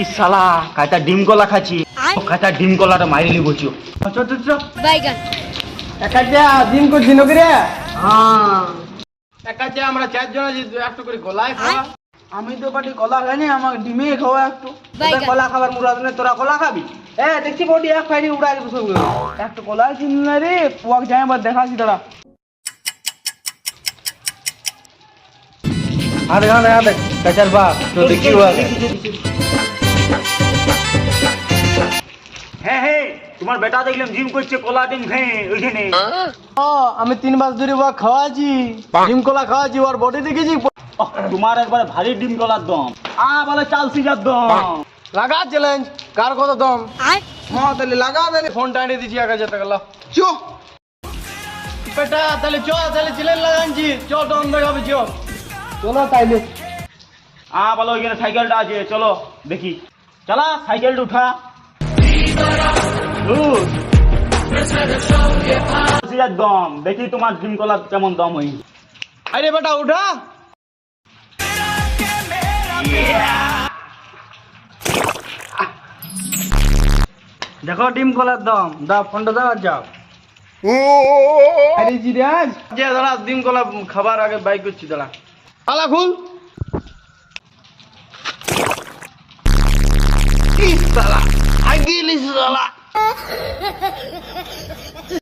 ই শালা কাইতা ডিম কলা খাচ্ছি। কাইতা ডিম কলাটা মারি লিব চো চ চ চ। বাইগান। একাচা দিন করছি নকরে হ্যাঁ। একাচা আমরা চারজন আছি দু একটু করে কলাই খাওয়া আমি তো পাটি কলা খাইনি আমাকে ডিমে খাওয়া একটু। কলা খাবার মুরাদ নেই তোরা কলা খাবি? এ দেখছি বডি এক ফাইডি উড়াই দেবো সবগুলো একটু কলা চিনি রে পুয়াক যাই আবার দেখাচ্ছি তোরা আরে গান আরে কাচার বাপ তো দেখি হ্যাঁ হ্যাঁ তোমার বেটা দেখলাম জিম করছে কলা ডিম খেয়ে ওইখানে। আমি তিন মাস ধরে ওয়া খাওয়াছি ডিম কলা খাওয়াছি ওর বডি দেখেছি। তোমার একবারে ভারী ডিম কলার দম। আ বলে চাল সিজার দম। লাগা চ্যালেঞ্জ কার কত দম? হ্যাঁ তাহলে লাগা তাহলে ফোনটা এনে দিচ্ছি এক হাজার টাকা লাও চো। বেটা তাহলে চ তাহলে চ্যালেঞ্জ লাগাচ্ছি চ দম দেখাবে চ চলো তাইলে। আ বলো ওইখানে সাইকেলটা আছে চলো দেখি। চলা সাইকেলটা উঠা। দম। দেখি তোমার ডিম কলার কেমন দম হই। আরে বেটা উঠা। দেখো ডিম কলার দম। দাও ফোনটা দাও আর যাও। আরে জিরাজ। যে দাঁড়া ডিম কলা খাবার আগে বাইক করছি দাঁড়া। আলা খুল। সালা আগে সালা